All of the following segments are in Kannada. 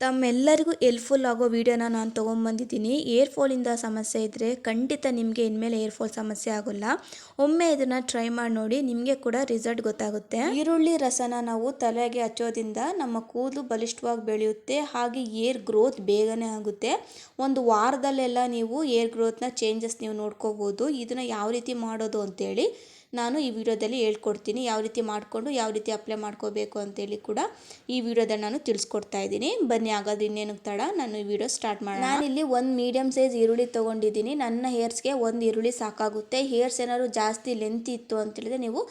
ತಮ್ಮೆಲ್ಲರಿಗೂ ಹೆಲ್ಪ್ಫುಲ್ ಆಗೋ ವೀಡಿಯೋನ ನಾನು ತೊಗೊಂಬಂದಿದ್ದೀನಿ. ಏರ್ ಫಾಲಿಂದ ಸಮಸ್ಯೆ ಇದ್ದರೆ ಖಂಡಿತ ನಿಮಗೆ ಇನ್ಮೇಲೆ ಏರ್ ಫಾಲ್ ಸಮಸ್ಯೆ ಆಗೋಲ್ಲ. ಒಮ್ಮೆ ಇದನ್ನು ಟ್ರೈ ಮಾಡಿ ನೋಡಿ ನಿಮಗೆ ಕೂಡ ರಿಸಲ್ಟ್ ಗೊತ್ತಾಗುತ್ತೆ. ಈರುಳ್ಳಿ ರಸನ ನಾವು ತಲೆಗೆ ಹಚ್ಚೋದ್ರಿಂದ ನಮ್ಮ ಕೂದಲು ಬಲಿಷ್ಠವಾಗಿ ಬೆಳೆಯುತ್ತೆ. ಹಾಗೆ ಏರ್ ಗ್ರೋತ್ ಬೇಗನೆ ಆಗುತ್ತೆ. ಒಂದು ವಾರದಲ್ಲೆಲ್ಲ ನೀವು ಏರ್ ಗ್ರೋತ್ನ ಚೇಂಜಸ್ ನೀವು ನೋಡ್ಕೋಬೋದು. ಇದನ್ನು ಯಾವ ರೀತಿ ಮಾಡೋದು ಅಂತೇಳಿ ನಾನು ಈ ವಿಡಿಯೋದಲ್ಲಿ ಹೇಳ್ಕೊಡ್ತೀನಿ ಯಾವ ರೀತಿ ಮಾಡಿಕೊಂಡು ಯಾವ ರೀತಿ ಅಪ್ಲೈ ಮಾಡ್ಕೋಬೇಕು ಅಂತೇಳಿ ಕೂಡ ಈ ವಿಡಿಯೋದಲ್ಲಿ ನಾನು ತಿಳಿಸ್ಕೊಡ್ತಾ ಇದ್ದೀನಿ. ಬನ್ನಿ ಆಗೋದು ಇನ್ನೇನು ತಡ, ನಾನು ಈ ವಿಡಿಯೋ ಸ್ಟಾರ್ಟ್ ಮಾಡೋಣ. ನಾನಿಲ್ಲಿ ಒಂದು ಮೀಡಿಯಮ್ ಸೈಜ್ ಈರುಳ್ಳಿ ತೊಗೊಂಡಿದ್ದೀನಿ. ನನ್ನ ಹೇರ್ಸ್ಗೆ ಒಂದು ಈರುಳ್ಳಿ ಸಾಕಾಗುತ್ತೆ. ಹೇರ್ಸ್ ಏನಾದ್ರು ಜಾಸ್ತಿ ಲೆಂತ್ ಇತ್ತು ಅಂತೇಳಿದ್ರೆ ನೀವು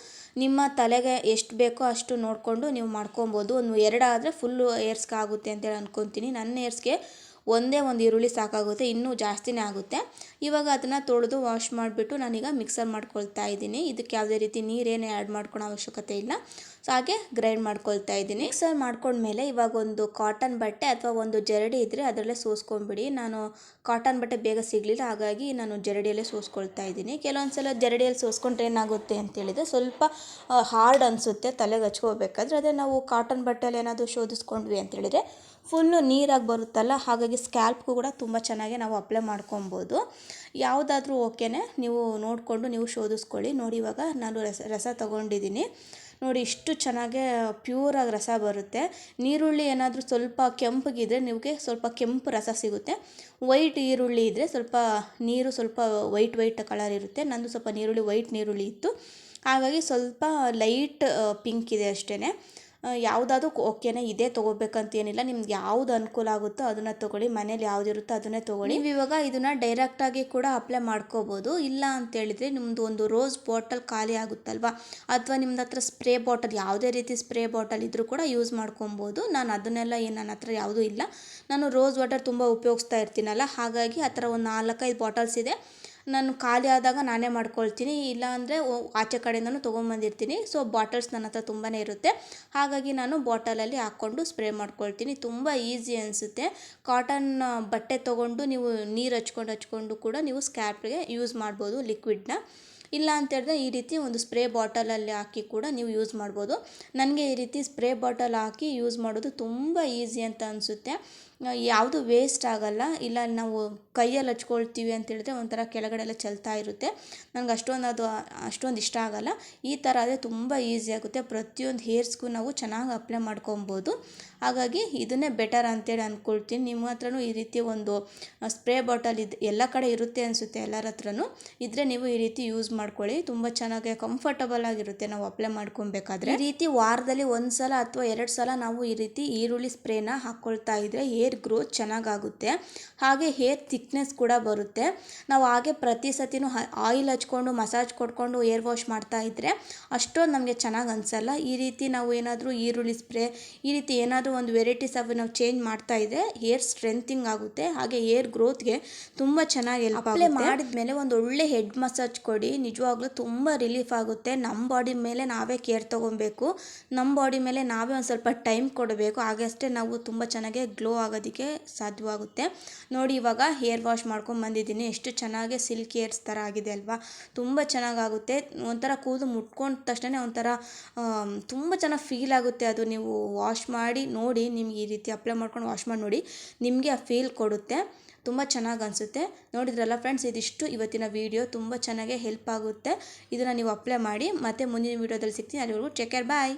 ನಿಮ್ಮ ತಲೆಗೆ ಎಷ್ಟು ಬೇಕೋ ಅಷ್ಟು ನೋಡಿಕೊಂಡು ನೀವು ಮಾಡ್ಕೊಬೋದು. ಒಂದು ಎರಡಾದರೆ ಫುಲ್ಲು ಹೇರ್ಸ್ಗೆ ಆಗುತ್ತೆ ಅಂತೇಳಿ ಅನ್ಕೊತೀನಿ. ನನ್ನ ಹೇರ್ಸ್ಗೆ ಒಂದೇ ಒಂದು ಈರುಳ್ಳಿ ಸಾಕಾಗುತ್ತೆ, ಇನ್ನೂ ಜಾಸ್ತಿನೇ ಆಗುತ್ತೆ. ಇವಾಗ ಅದನ್ನು ತೊಳೆದು ವಾಶ್ ಮಾಡಿಬಿಟ್ಟು ನಾನೀಗ ಮಿಕ್ಸರ್ ಮಾಡ್ಕೊಳ್ತಾ ಇದ್ದೀನಿ. ಇದಕ್ಕೆ ಯಾವುದೇ ರೀತಿ ನೀರೇನು ಆ್ಯಡ್ ಮಾಡ್ಕೊಳೋ ಅವಶ್ಯಕತೆ ಇಲ್ಲ. ಸೊ ಹಾಗೆ ಗ್ರೈಂಡ್ ಮಾಡ್ಕೊಳ್ತಾ ಇದ್ದೀನಿ. ಮಿಕ್ಸರ್ ಮಾಡ್ಕೊಂಡ್ಮೇಲೆ ಇವಾಗ ಒಂದು ಕಾಟನ್ ಬಟ್ಟೆ ಅಥವಾ ಒಂದು ಜರಡಿ ಇದ್ದರೆ ಅದರಲ್ಲೇ ಸೋಸ್ಕೊಂಡ್ಬಿಡಿ ನಾನು ಕಾಟನ್ ಬಟ್ಟೆ ಬೇಗ ಸಿಗಲಿಲ್ಲ, ಹಾಗಾಗಿ ನಾನು ಜರಡಿಯಲ್ಲೇ ಸೋಸ್ಕೊಳ್ತಾ ಇದ್ದೀನಿ. ಕೆಲವೊಂದು ಸಲ ಜರಡಿಯಲ್ಲಿ ಸೋಸ್ಕೊಂಡ್ರೆ ಏನಾಗುತ್ತೆ ಅಂತೇಳಿದರೆ ಸ್ವಲ್ಪ ಹಾರ್ಡ್ ಅನಿಸುತ್ತೆ, ತಲೆಗೆ ಹಚ್ಕೋಬೇಕಾದ್ರೆ. ಅದೇ ನಾವು ಕಾಟನ್ ಬಟ್ಟೆಯಲ್ಲಿ ಏನಾದರೂ ಶೋಧಿಸ್ಕೊಂಡ್ವಿ ಅಂತೇಳಿದರೆ ಫುಲ್ಲು ನೀರಾಗಿ ಬರುತ್ತಲ್ಲ, ಹಾಗಾಗಿ ಸ್ಕ್ಯಾಲ್ಪ್ಗೂ ಕೂಡ ತುಂಬ ಚೆನ್ನಾಗಿ ನಾವು ಅಪ್ಲೈ ಮಾಡ್ಕೊಬೋದು. ಯಾವುದಾದ್ರೂ ಓಕೆನೇ, ನೀವು ನೋಡಿಕೊಂಡು ನೀವು ಶೋಧಿಸ್ಕೊಳ್ಳಿ. ನೋಡಿ, ಇವಾಗ ನಾನು ರಸ ರಸ ತೊಗೊಂಡಿದ್ದೀನಿ. ನೋಡಿ, ಇಷ್ಟು ಚೆನ್ನಾಗೆ ಪ್ಯೂರಾಗಿ ರಸ ಬರುತ್ತೆ. ನೀರುಳ್ಳಿ ಏನಾದರೂ ಸ್ವಲ್ಪ ಕೆಂಪಗಿದ್ರೆ ನಿಮಗೆ ಸ್ವಲ್ಪ ಕೆಂಪು ರಸ ಸಿಗುತ್ತೆ. ವೈಟ್ ಈರುಳ್ಳಿ ಇದ್ದರೆ ಸ್ವಲ್ಪ ನೀರು ಸ್ವಲ್ಪ ವೈಟ್ ವೈಟ್ ಕಲರ್ ಇರುತ್ತೆ. ನಂದು ಸ್ವಲ್ಪ ನೀರುಳ್ಳಿ ವೈಟ್ ನೀರುಳ್ಳಿ ಇತ್ತು. ಹಾಗಾಗಿ ಸ್ವಲ್ಪ ಲೈಟ್ ಪಿಂಕ್ ಇದೆ ಅಷ್ಟೇ ಯಾವುದಾದ್ರೂ ಓಕೆನೇ ಇದೇ ತೊಗೋಬೇಕಂತ ಏನಿಲ್ಲ ನಿಮ್ಗೆ ಯಾವ್ದು ಅನುಕೂಲ ಆಗುತ್ತೋ ಅದನ್ನು ತೊಗೊಳ್ಳಿ. ಮನೇಲಿ ಯಾವುದಿರುತ್ತೋ ಅದನ್ನೇ ತೊಗೊಳ್ಳಿ. ನೀವು ಇವಾಗ ಇದನ್ನು ಡೈರೆಕ್ಟಾಗಿ ಕೂಡ ಅಪ್ಲೈ ಮಾಡ್ಕೋಬಹುದು ಇಲ್ಲ ಅಂತೇಳಿದರೆ ನಿಮ್ಮದು ಒಂದು ರೋಸ್ ಬಾಟಲ್ ಖಾಲಿ ಆಗುತ್ತಲ್ವಾ? ಅಥವಾ ನಿಮ್ದು ಹತ್ರ ಸ್ಪ್ರೇ ಬಾಟಲ್ ಯಾವುದೇ ರೀತಿ ಸ್ಪ್ರೇ ಬಾಟಲ್ ಇದ್ದರೂ ಕೂಡ ಯೂಸ್ ಮಾಡ್ಕೊಬೋದು. ನಾನು ಅದನ್ನೆಲ್ಲ ಏನು ನನ್ನ ಹತ್ರ ಯಾವುದೂ ಇಲ್ಲ. ನಾನು ರೋಸ್ ವಾಟರ್ ತುಂಬ ಉಪಯೋಗಿಸ್ತಾ ಇರ್ತೀನಲ್ಲ? ಹಾಗಾಗಿ ಆ ಥರ ಒಂದು ನಾಲ್ಕೈದು ಬಾಟಲ್ಸ್ ಇದೆ. ನಾನು ಖಾಲಿ ಆದಾಗ ನಾನೇ ಮಾಡ್ಕೊಳ್ತೀನಿ ಇಲ್ಲ ಅಂದರೆ ಆಚೆ ಕಡೆಯಿಂದನೂ ತೊಗೊಂಬಂದಿರ್ತೀನಿ. ಸೊ ಬಾಟಲ್ಸ್ ನನ್ನ ಹತ್ರ ತುಂಬಾ ಇರುತ್ತೆ. ಹಾಗಾಗಿ ನಾನು ಬಾಟಲಲ್ಲಿ ಹಾಕ್ಕೊಂಡು ಸ್ಪ್ರೇ ಮಾಡ್ಕೊಳ್ತೀನಿ. ತುಂಬ ಈಸಿ ಅನಿಸುತ್ತೆ. ಕಾಟನ್ ಬಟ್ಟೆ ತೊಗೊಂಡು ನೀವು ನೀರು ಹಚ್ಕೊಂಡು ಹಚ್ಕೊಂಡು ಕೂಡ ನೀವು ಸ್ಕ್ಯಾಪ್ಗೆ ಯೂಸ್ ಮಾಡ್ಬೋದು ಲಿಕ್ವಿಡ್ನ ಇಲ್ಲ ಅಂತ ಹೇಳಿದ್ರೆ ಈ ರೀತಿ ಒಂದು ಸ್ಪ್ರೇ ಬಾಟಲಲ್ಲಿ ಹಾಕಿ ಕೂಡ ನೀವು ಯೂಸ್ ಮಾಡ್ಬೋದು. ನನಗೆ ಈ ರೀತಿ ಸ್ಪ್ರೇ ಬಾಟಲ್ ಹಾಕಿ ಯೂಸ್ ಮಾಡೋದು ತುಂಬ ಈಸಿ ಅಂತ ಅನಿಸುತ್ತೆ. ಯಾವುದು ವೇಸ್ಟ್ ಆಗಲ್ಲ. ಇಲ್ಲ, ನಾವು ಕೈಯಲ್ಲಿ ಹಚ್ಕೊಳ್ತೀವಿ ಅಂತ ಹೇಳಿದ್ರೆ ಒಂಥರ ಕೆಳಗಡೆ ಎಲ್ಲ ಚೆಲ್ತಾ ಇರುತ್ತೆ. ನನಗೆ ಅಷ್ಟೊಂದು ಅದು ಅಷ್ಟೊಂದು ಇಷ್ಟ ಆಗಲ್ಲ. ಈ ಥರ ಆದರೆ ತುಂಬ ಈಸಿ ಆಗುತ್ತೆ. ಪ್ರತಿಯೊಂದು ಹೇರ್ಸ್ಗೂ ನಾವು ಚೆನ್ನಾಗಿ ಅಪ್ಲೈ ಮಾಡ್ಕೊಬೋದು ಹಾಗಾಗಿ ಇದನ್ನೇ ಬೆಟರ್ ಅಂತೇಳಿ ಅಂದ್ಕೊಳ್ತೀನಿ. ನಿಮ್ಮ ಹತ್ರನೂ ಈ ರೀತಿ ಒಂದು ಸ್ಪ್ರೇ ಬಾಟಲ್ ಇದು ಎಲ್ಲ ಕಡೆ ಇರುತ್ತೆ ಅನಿಸುತ್ತೆ ಎಲ್ಲರ ಹತ್ರನೂ. ಇದ್ದರೆ ನೀವು ಈ ರೀತಿ ಯೂಸ್ ಮಾಡ್ಕೊಳ್ಳಿ. ತುಂಬ ಚೆನ್ನಾಗಿ ಕಂಫರ್ಟಬಲ್ ಆಗಿರುತ್ತೆ ನಾವು ಅಪ್ಲೈ ಮಾಡ್ಕೊಬೇಕಾದ್ರೆ ಈ ರೀತಿ ವಾರದಲ್ಲಿ ಒಂದು ಸಲ ಅಥವಾ ಎರಡು ಸಲ ನಾವು ಈ ರೀತಿ ಈರುಳ್ಳಿ ಸ್ಪ್ರೇನ ಹಾಕ್ಕೊಳ್ತಾ ಇದ್ರೆ ಹೇರ್ ಗ್ರೋತ್ ಚೆನ್ನಾಗಾಗುತ್ತೆ. ಹಾಗೆ ಹೇರ್ ಥಿಕ್ನೆಸ್ ಕೂಡ ಬರುತ್ತೆ. ನಾವು ಹಾಗೆ ಪ್ರತಿ ಸತಿನೂ ಆಯಿಲ್ ಹಚ್ಕೊಂಡು ಮಸಾಜ್ ಕೊಟ್ಕೊಂಡು ಏರ್ ವಾಶ್ ಮಾಡ್ತಾ ಇದ್ರೆ ಅಷ್ಟೊಂದು ನಮಗೆ ಚೆನ್ನಾಗಿ ಅನ್ಸಲ್ಲ. ಈ ರೀತಿ ನಾವು ಏನಾದರೂ ಈರುಳ್ಳಿ ಸ್ಪ್ರೇ ಈ ರೀತಿ ಏನಾದರೂ ಒಂದು ವೆರೈಟೀಸ್ ಆಫ್ ನಾವು ಚೇಂಜ್ ಮಾಡ್ತಾ ಇದ್ರೆ ಹೇರ್ ಸ್ಟ್ರೆಂಥಿಂಗ್ ಆಗುತ್ತೆ. ಹಾಗೆ ಹೇರ್ ಗ್ರೋತ್ಗೆ ತುಂಬ ಚೆನ್ನಾಗಿ ಹೆಲ್ಪ್ ಅಪ್ಲೈ ಮಾಡಿದ್ಮೇಲೆ ಒಂದು ಒಳ್ಳೆ ಹೆಡ್ ಮಸಾಜ್ ಕೊಡಿ. ನಿಜವಾಗ್ಲೂ ತುಂಬ ರಿಲೀಫ್ ಆಗುತ್ತೆ. ನಮ್ಮ ಬಾಡಿ ಮೇಲೆ ನಾವೇ ಕೇರ್ ತೊಗೊಬೇಕು. ನಮ್ಮ ಬಾಡಿ ಮೇಲೆ ನಾವೇ ಒಂದು ಸ್ವಲ್ಪ ಟೈಮ್ ಕೊಡಬೇಕು. ಹಾಗಷ್ಟೇ ನಾವು ತುಂಬ ಚೆನ್ನಾಗಿ ಗ್ಲೋ ಆಗೋದಕ್ಕೆ ಸಾಧ್ಯವಾಗುತ್ತೆ. ನೋಡಿ, ಇವಾಗ ಹೇರ್ ವಾಶ್ ಮಾಡ್ಕೊಂಡು ಬಂದಿದ್ದೀನಿ. ಎಷ್ಟು ಚೆನ್ನಾಗಿ ಸಿಲ್ಕ್ ಹೇರ್ಸ್ ಥರ ಆಗಿದೆ ಅಲ್ವಾ? ತುಂಬ ಚೆನ್ನಾಗಾಗುತ್ತೆ. ಒಂಥರ ಕೂದಲು ಮುಟ್ಕೊಂಡ ತಕ್ಷಣ ಒಂಥರ ತುಂಬ ಚೆನ್ನಾಗಿ ಫೀಲ್ ಆಗುತ್ತೆ ಅದು. ನೀವು ವಾಶ್ ಮಾಡಿ ನೋಡಿ, ನಿಮ್ಗೆ ಈ ರೀತಿ ಅಪ್ಲೈ ಮಾಡ್ಕೊಂಡು ವಾಶ್ ಮಾಡಿ ನೋಡಿ, ನಿಮಗೆ ಆ ಫೀಲ್ ಕೊಡುತ್ತೆ. ತುಂಬ ಚೆನ್ನಾಗಿ ಅನಿಸುತ್ತೆ. ನೋಡಿದ್ರಲ್ಲ ಫ್ರೆಂಡ್ಸ್ ಇದಿಷ್ಟು ಇವತ್ತಿನ ವೀಡಿಯೋ ತುಂಬ ಚೆನ್ನಾಗಿ ಹೆಲ್ಪ್ ಆಗುತ್ತೆ. ಇದನ್ನು ನೀವು ಅಪ್ಲೈ ಮಾಡಿ ಮತ್ತೆ ಮುಂದಿನ ವೀಡಿಯೋದಲ್ಲಿ ಸಿಗ್ತೀನಿ. ಅಲ್ಲಿವರೆಗೂ ಟೇಕ್ ಕೇರ್ ಬಾಯ್